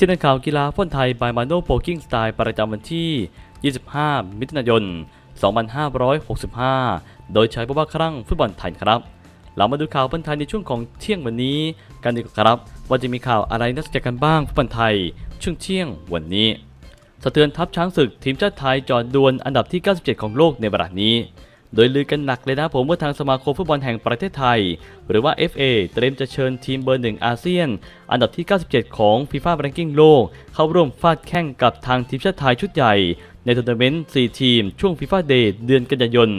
ที่นักข่าวกีฬาฟุตบอลไทยบายมาโนโปกิ้งสไตล์ประจำวันที่ 25 มิถุนายน 2565 โดยใช้พว่าครั้งฟุตบอลไทยครับ เรามาดูข่าวฟุตบอลไทยในช่วงของเที่ยงวันนี้กันดีกว่าครับ ว่าจะมีข่าวอะไรน่าสนใจกันบ้างฟุตบอลไทย ช่วงเที่ยงวันนี้ สะเทือนทัพช้างศึกทีมชาติไทยจอดดวลอันดับที่ 97 ของโลกในเวลานี้ โดยลือกันหนักเลยนะผมว่าทางสมาคมฟุตบอลแห่งประเทศไทย หรือว่า FA เตรียมจะเชิญทีมเบอร์หนึ่งอาเซียน อันดับที่ 97 ของ FIFA Ranking โลก เข้าร่วมฟาดแข่งกับทางทีมชาติไทยชุดใหญ่ ในทัวร์นาเมนต์ 4 ทีม ช่วง FIFA Day เดือนกันยายน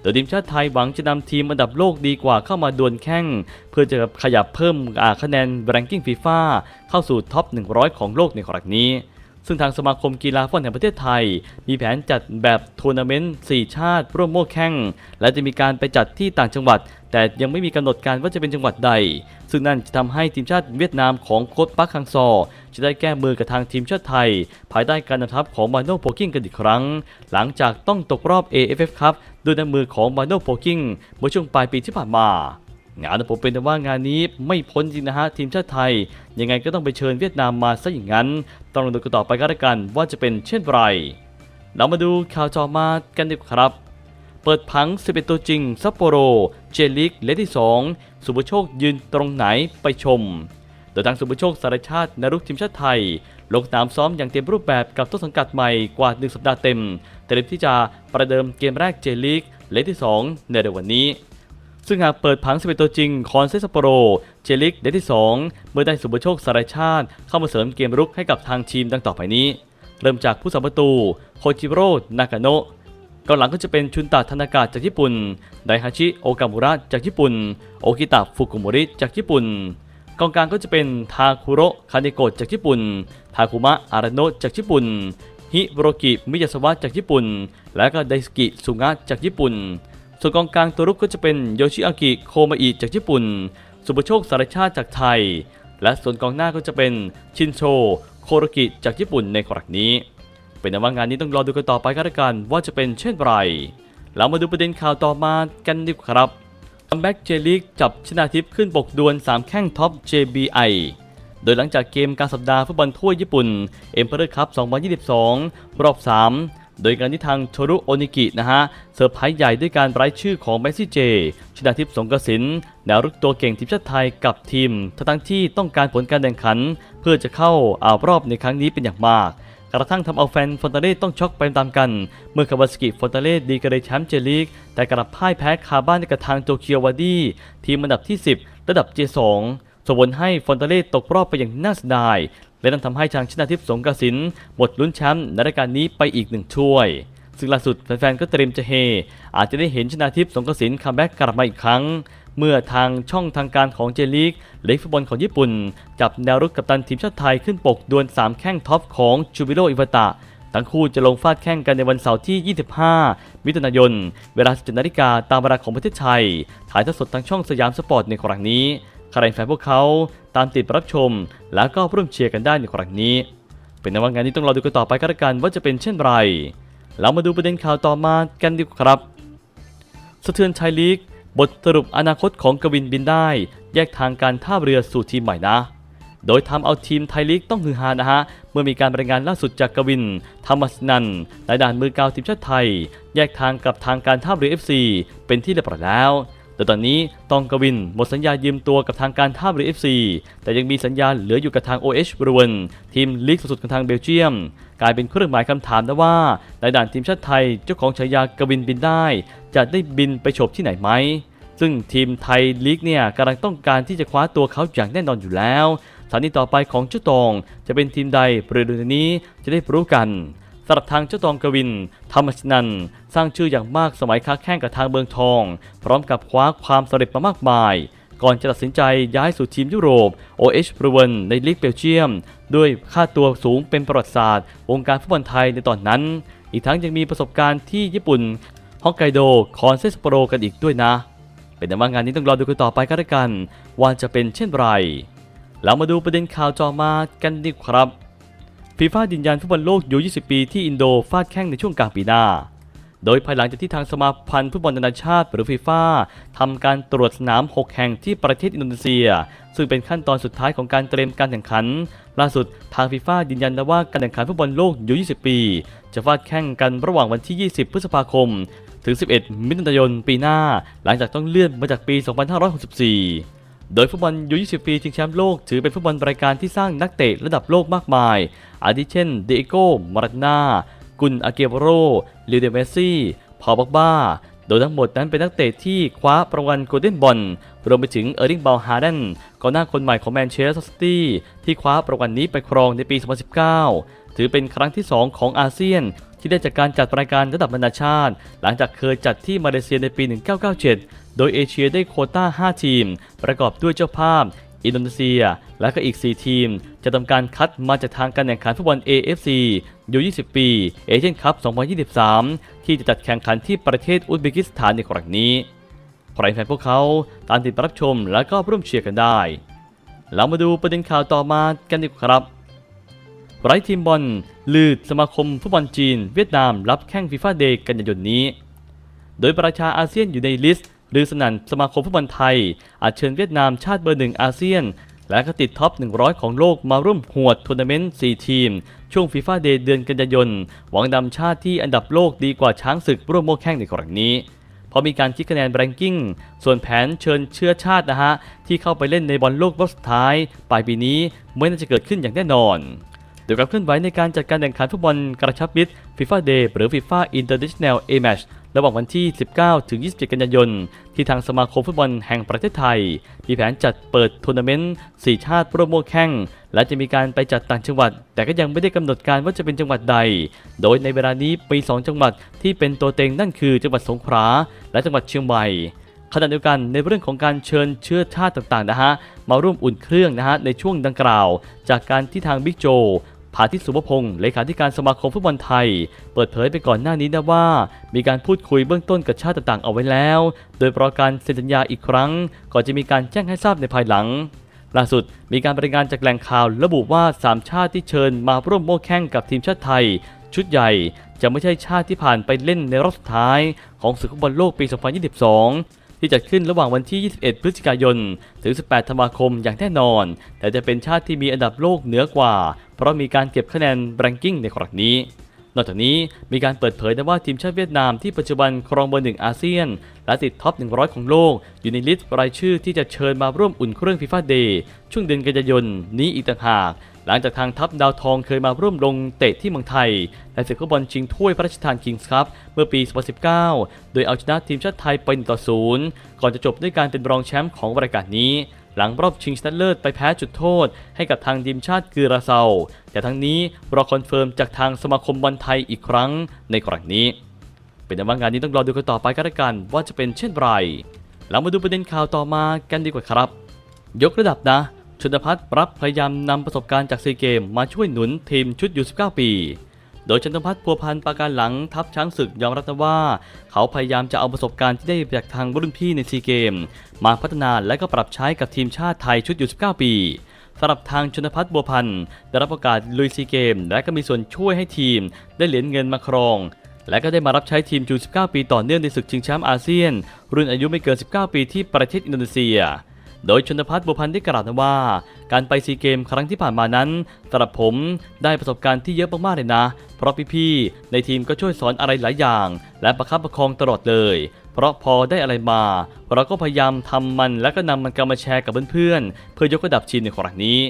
โดยทีมชาติไทยหวังจะนำทีมอันดับโลกดีกว่าเข้ามาดวลแข่งเพื่อจะขยับเพิ่มคะแนน Ranking FIFA เข้าสู่ท็อป 100 ของโลกในครั้งนี้ ซึ่งทางสมาคมกีฬาฟุตบอลแห่งประเทศไทย มีแผนจัดแบบทัวร์นาเมนต์4ชาติ ร่วมโม่แข่งและจะมีการไปจัดที่ต่างจังหวัด แต่ยังไม่มีกำหนดการว่าจะเป็นจังหวัดใด ซึ่งนั่นจะทำให้ทีมชาติเวียดนามของโค้ชปักฮังซอ จะได้แก้มือกับทางทีมชาติไทย ภายใต้การนำทัพของมาโนโพกิ้งกันอีกครั้ง หลังจากต้องตกรอบ AFF ครับด้วยน้ำมือของมาโนโพกิ้งเมื่อช่วงปลายปีที่ผ่านมา งานผมเป็นแต่ว่างานนี้ไม่พ้นจริงนะฮะทีมชาติไทย ยังไงก็ต้องไปเชิญเวียดนามมาซะอย่างนั้น ต้องดูกันต่อไปก็แล้วกันว่าจะเป็นเช่นไร เรามาดูข่าวจอมากันดีกว่าครับ เปิดพัง11ตัวจริงซัปโปโร เจลิกเลที่ 2 สุภโชคยืนตรงไหนไปชม โดยทางสุภโชคสารชาตินรุกทีมชาติไทย ลงสนามซ้อมอย่างเต็มรูปแบบกับต้นสังกัดใหม่กว่า 1 สัปดาห์เต็มเตรียมที่จะประเดิมเกมแรกเจลิกเลที่ 2 ในเดือนวันนี้ ซึ่งหากเปิดผัง11ตัวจริง คอนเซสโปโร เจลิกเดที่ 2 เมื่อได้สุภโชคสารชาติ เข้ามาเสริมเกมรุกให้กับทางทีมดังต่อไปนี้ เริ่มจากผู้สาประตู โคจิโร่ นากาโนะกองหลังก็จะเป็นชุนตะธนากาจากญี่ปุ่น ไดฮาชิ โอกามุระจากญี่ปุ่น โอกิตะฟุกุโมริจากญี่ปุ่น กองกลางก็จะเป็นทาคุโรคาเนโกะจากญี่ปุ่น ทาคุมะ อาราโนะจากญี่ปุ่น ฮิโรกิ มิยาสวะจากญี่ปุ่น และก็ไดสกิ สุงะจากญี่ปุ่น ส่วนกองกลางตัวรุกก็จะเป็นโยชิอากิโคมาอิจากญี่ปุ่น สุภโชคสารชาติจากไทย และส่วนกองหน้าก็จะเป็นชินโช โคโรกิจากญี่ปุ่นในครั้งนี้ เป็นว่างานนี้ต้องรอดูกันต่อไปกันละกันว่าจะเป็นเช่นไรเรามาดูประเด็นข่าวต่อมากันดีกว่าครับคัมแบ็กเจลิกจับชนาทิพย์ขึ้นปกดวล3แข้งท็อป JBI โดยหลังจากเกมกลารสัปดาห์ฟุตบอลทั่วญี่ปุ่นเอ็มเพอร์คัพ 2022 รอบ 3 โดยการที่ทางโทรุโอนิกินะฮะเซอร์ไพรส์ใหญ่ด้วยการไร้ชื่อของแมสซี่เจ ชนาทิพย์สงกระสินแนวรุกตัวเก่งทีมชาติไทยกับทีม ทั้งที่ต้องการผลการแข่งขัน เพื่อจะเข้าอารอบในครั้งนี้เป็นอย่างมากกระทั่งทำเอาแฟนฟอนตาเล่ต้องช็อกไปตามกัน เมื่อคาวาสกิฟอนตาเล่ดีกระไดแชมป์เจลีก แต่กลับพ่ายแพ้คาบ้านกับทางโตเกียววาดี้ทีมอันดับที่ 10 ระดับ J2 ส่งผลให้ฟอนตาเล่ตกรอบไปอย่างน่าเสียดาย และนั่นทำให้ทางชนาทิพย์สงกระสินหมดลุ้นแชมป์ในรายการนี้ไปอีกหนึ่งถ้วย ซึ่งล่าสุดแฟนๆก็เตรียมจะเฮ อาจจะได้เห็นชนาทิพย์สงกระสินคัมแบ็กกลับมาอีกครั้ง เมื่อทางช่องทางการของเจลีกเล็กฟุตบอลของญี่ปุ่น จับแนวรุกกัปตันทีมชาติไทยขึ้นปกดวล3แข้งท็อปของจูบิโรอิวาตะทั้งคู่จะลงฟาดแข่งกันในวันเสาร์ที่ 25 มิถุนายน เวลา17นาฬิกาตามเวลาของประเทศไทย ถ่ายทอดสดทางช่องสยามสปอร์ตในครั้งนี้ ใครแฟนพวกเขาตามติดรับชม แล้วก็ร่วมเชียร์กันได้ในครั้งนี้ เป็นนว่างานนี้ต้องรอดูกันต่อไปกันละกันว่าจะเป็นเช่นไร เรามาดูประเด็นข่าวต่อมากันดีกว่าครับ สะเทือนชายลีก บทสรุปอนาคตของกวินบินได้ แยกทางการท่าเรือสู่ทีมใหม่นะ โดยทำเอาทีมไทยลีกต้องฮือฮานะฮะ เมื่อมีการรายงานล่าสุดจากกวินธรรมสนันในด่านมือกาวทีมชาติไทย แยกทางกับทางการท่าเรือ FC เป็นที่เรียบร้อยแล้ว แต่ตอนนี้ตองกวินหมดสัญญายืมตัวกับทางการท่าเรือ FC แต่ยังมีสัญญาเหลืออยู่กับทาง OH บรูนทีมลีกสุดของทางเบลเยียม กลายเป็นเครื่องหมายคำถามนะว่าในด่านทีมชาติไทยเจ้าของฉายากวินบินได้ จะได้บินไปโฉบที่ไหนไหมซึ่งทีมไทยลีกเนี่ยกำลังต้องการที่จะคว้าตัวเขาอย่างแน่นอนอยู่แล้วสถานีต่อไปของเจ้าตองจะเป็นทีมใดประเด็นนี้จะได้รู้กัน สำหรับทางเจ้าตองกวินธรรมชนัน สร้างชื่ออย่างมากสมัยค้าแข่งกับทางเมืองทอง พร้อมกับคว้าความสำเร็จมามากมาย ก่อนจะตัดสินใจย้ายสู่ทีมยุโรป OH บรูเวนในลีกเบลเยียม ด้วยค่าตัวสูงเป็นประวัติศาสตร์ วงการฟุตบอลไทยในตอนนั้น อีกทั้งยังมีประสบการณ์ที่ญี่ปุ่นฮอกไกโดคอนเซสโปโรกันอีกด้วยนะ เป็นแต่ว่างานนี้ต้องรอดูกันต่อไปกันละกันว่าจะเป็นเช่นไรเรามาดูประเด็นข่าวจอมากันดีครับ ฟีฟ่ายืนยันฟุตบอลโลกยู20 ปีที่อินโดฟาดแข้งในช่วงกลางปีหน้า โดยภายหลังจากที่ทางสมาพันธ์ฟุตบอลนานาชาติหรือฟีฟ่าทำการตรวจสนาม 6 แห่งที่ประเทศอินโดนีเซีย ซึ่งเป็นขั้นตอนสุดท้ายของการเตรียมการแข่งขัน ล่าสุดทางฟีฟ่ายืนยันนะว่าการแข่งขันฟุตบอลโลกยู20 ปี จะฟาดแข่งกันระหว่างวันที่ 20 พฤษภาคม ถึง 11 มิถุนายน ปีหน้า หลังจากต้องเลื่อนมาจากปี 2564 โดยฟุตบอลยู20ปีชิงแชมป์โลก ถือเป็นฟุตบอลรายการที่สร้างนักเตะระดับโลกมากมาย อาทิเช่นเดโก้มาราโดน่ากุนอาเกโรลิเดเมสซี่พอบ็อกบ้า โดยทั้งหมดนั้นเป็นนักเตะที่คว้ารางวัลโกลเด้นบอลรวมไปถึงเออร์ลิงบลฮาร์เดนกองหน้าคนใหม่ของแมนเชสเตอร์ซิตี้ที่คว้ารางวัลนี้ไปครองในปี 2019 ถือเป็นครั้งที่ 2 ของอาเซียนที่ได้จากการจัดรายการระดับนานาชาติ หลังจากเคยจัดที่มาเลเซียในปี 1997 โดยเอเชียได้โคต้า 5 ทีม ประกอบด้วยเจ้าภาพ อินโดนีเซีย และก็อีก 4 ทีม จะทำการคัดมาจากทางการแข่งขันฟุตบอล AFC ยู20 ปีเอเชียนคัพ 2023 ที่จะจัดแข่งขันที่ประเทศอุซเบกิสถานในครั้งนี้ใครแฟนพวกเขาตามติดรับชมและก็ร่วมเชียร์กันได้ เรามาดูประเด็นข่าวต่อมากันดีกว่าครับไร้ทีมบอลลืดสมาคมฟุตบอลจีน เวียดนามรับแข่งฟีฟ่าเดย์กันยายนนี้ โดยประชาอาเซียนอยู่ในลิสต์ รือสนันสมาคมฟุตบอลไทย อาจเชิญเวียดนามชาติเบอร์หนึ่งอาเซียน และก็ติดท็อป 100 ของโลกมาร่วมหวดทัวร์นาเมนต์ 4 ทีม ช่วงฟีฟ่าเดย์เดือนกันยายน หวังนำชาติที่อันดับโลกดีกว่าช้างศึกร่วมโมแข่งในครั้งนี้เพราะมีการคิดคะแนนแรงกิ้ง ส่วนแผนเชิญเชื้อชาตินะฮะ ที่เข้าไปเล่นในบอลโลกรอบสุดท้าย ปลายปีนี้ไม่น่าจะเกิดขึ้นอย่างแน่นอนโดยการเคลื่อนไหวในการจัดการแข่งขันฟุตบอลกระชับมิตร FIFA Day หรือ FIFA International A Match ร ระหว่างวันที่ 19 ถึง 27 กันยายน ที่ทางสมาคมฟุตบอลแห่งประเทศไทย มีแผนจัดเปิดทัวร์นาเมนต์4ชาติร่วมโมแข่ง และจะมีการไปจัดต่างจังหวัด แต่ก็ยังไม่ได้กำหนดการว่าจะเป็นจังหวัดใด โดยในเวลานี้มี 2 จังหวัดที่เป็นตัวเต็งนั่นคือจังหวัดสงขลาและจังหวัดเชียงใหม่ขณะเดียวกันในเรื่องของการเชิญเชื้อชาติต่างๆนะฮะมาร่วมอุ่นเครื่องนะฮะในช่วงดังกล่าว จากการที่ทางบิ๊กโจ ผาทิตสุภพงศ์เลขาธิการสมาคมฟุตบอลไทย เปิดเผยไปก่อนหน้านี้นะว่า มีการพูดคุยเบื้องต้นกับชาติต่างๆเอาไว้แล้ว โดยประการเซ็นสัญญาอีกครั้ง ก่อนจะมีการแจ้งให้ทราบในภายหลัง ล่าสุดมีการรายงานจากแหล่งข่าวระบุว่า 3 ชาติที่เชิญมาร่วมโม้แข่งกับทีมชาติไทย ชุดใหญ่จะไม่ใช่ชาติที่ผ่านไปเล่นในรอบสุดท้าย ของศึกฟุตบอลโลกปี 2022 ที่จัดขึ้นระหว่างวันที่ 21 พฤศจิกายน ถึง 18 ธันวาคมอย่างแน่นอน แต่จะเป็นชาติที่มีอันดับโลกเหนือกว่า เพราะมีการเก็บคะแนนแรงกิ้งในครั้งนี้ นอกจากนี้มีการเปิดเผยนะว่าทีมชาติเวียดนามที่ปัจจุบันครองเบอร์หนึ่งอาเซียน และติดท็อป 100 ของโลก อยู่ในลิสต์รายชื่อที่จะเชิญมาร่วมอุ่นเครื่องฟีฟ่าเดย์ช่วงเดือนกันยายนนี้อีกต่างหาก หลังจากทางทัพดาวทองเคยมาร่วมลงเตะที่เมืองไทยและศึกฟุตบอลชิงถ้วยพระราชทานคิงส์คัพเมื่อปี 2019 โดยเอาชนะทีมชาติไทยไป1ต่อ0ก่อนจะจบด้วยการเป็นรองแชมป์ของรายการนี้ หลังรอบชิงชนะเลิศไปแพ้จุดโทษ ให้กับทางทีมชาติกือราเซา แต่ทั้งนี้รอคอนเฟิร์มจากทางสมาคมบอลไทยอีกครั้งในครั้งนี้ เป็นแต่ว่างานนี้ต้องรอดูกันต่อไปกันละกันว่าจะเป็นเช่นไรเรามาดูประเด็นข่าวต่อมากันดีกว่าครับ ยกระดับนะ ชนพัฒน์รับพยายามนำประสบการณ์จากซีเกมมาช่วยหนุนทีมชุดยู19 ปี โดยชนพัฒน์พัวพันธ์ประการหลังทัพช้างศึกยอมรับว่า เขาพยายามจะเอาประสบการณ์ที่ได้จากทางรุ่นพี่ในซีเกม มาพัฒนาและก็ปรับใช้กับทีมชาติไทยชุดยู19 ปีสำหรับทางชนพัฒน์บัวพันธ์ได้รับโอกาสลุยซีเกม และก็มีส่วนช่วยให้ทีม ได้เหรียญเงินมาครอง และก็ได้มารับใช้ทีมจู19 ปีต่อเนื่องในศึกชิงแชมป์อาเซียน รุ่นอายุไม่เกิน 19 ปีที่ประเทศอินโดนีเซีย โดยชนพัฒน์บัวพันธ์ได้กล่าวว่า การไปซีเกมครั้งที่ผ่านมานั้นสำหรับผมได้ประสบการณ์ที่เยอะมากๆเลยนะ เพราะพี่ๆในทีมก็ช่วยสอนอะไรหลายอย่าง และประคับประคองตลอดเลย เพราะพอได้อะไรมา เราก็พยายามทำมันและก็นำมันกลับมาแชร์กับเพื่อนๆเพื่อยกระดับทีมในครั้งนี้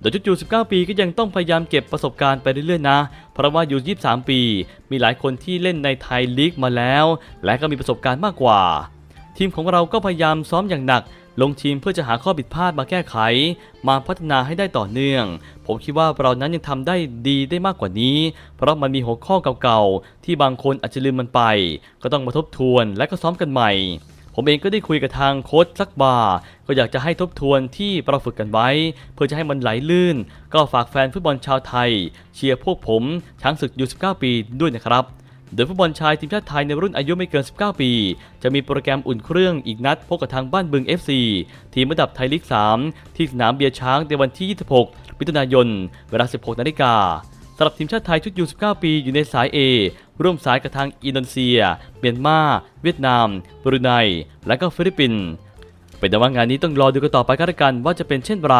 โดยจุดยู19 ปีก็ยังต้องพยายามเก็บประสบการณ์ไปเรื่อยๆนะ เพราะว่าอยู่ 23 ปี มีหลายคนที่เล่นในไทยลีกมาแล้ว และก็มีประสบการณ์มากกว่า ทีมของเราก็พยายามซ้อมอย่างหนัก ลงทีมเพื่อจะหาข้อผิดพลาดมาแก้ไข มาพัฒนาให้ได้ต่อเนื่อง ผมคิดว่าเรานั้นยังทำได้ดีได้มากกว่านี้ เพราะมันมีหัวข้อเก่าๆ ที่บางคนอาจจะลืมมันไป ก็ต้องมาทบทวนและก็ซ้อมกันใหม่ ผมเองก็ได้คุยกับทางโค้ชซักบาร์ก็อยากจะให้ทบทวนที่เราฝึกกันไว้ เพื่อจะให้มันไหลลื่น ก็ฝากแฟนฟุตบอลชาวไทย เชียร์พวกผมช้างศึกยู19ปีด้วยนะครับ โดยฟุตบอลชายทีมชาติไทยในรุ่นอายุไม่เกิน 19 ปี จะมีโปรแกรมอุ่นเครื่องอีกนัดพบกับทางบ้านบึง FC ทีมระดับไทยลีก 3 ที่สนามเบียร์ช้างในวันที่ 26 มิถุนายน เวลา 16 นาฬิกาสำหรับทีมชาติไทยชุดยู19 ปีอยู่ในสาย A ร่วมสายกับทางอินโดนีเซีย เมียนมา เวียดนาม บรูไน และก็ฟิลิปปินส์เป็นแต่ว่างานนี้ต้องรอดูกันต่อไปกันละกันว่าจะเป็นเช่นไร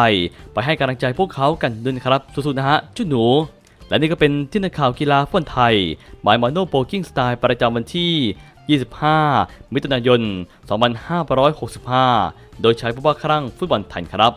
ไปให้กำลังใจพวกเขากันด้วยนครับสู้ๆนะฮะจุนหนู และนี่ก็เป็นที่นักข่าวกีฬาฟุตบอลไทยหมายมอนโนโปกิ้งสไตล์ประจำวันที่ 25 มิถุนายน 2565 โดยใช้ผู้ว่าครั่งฟุตบอลไทยครับ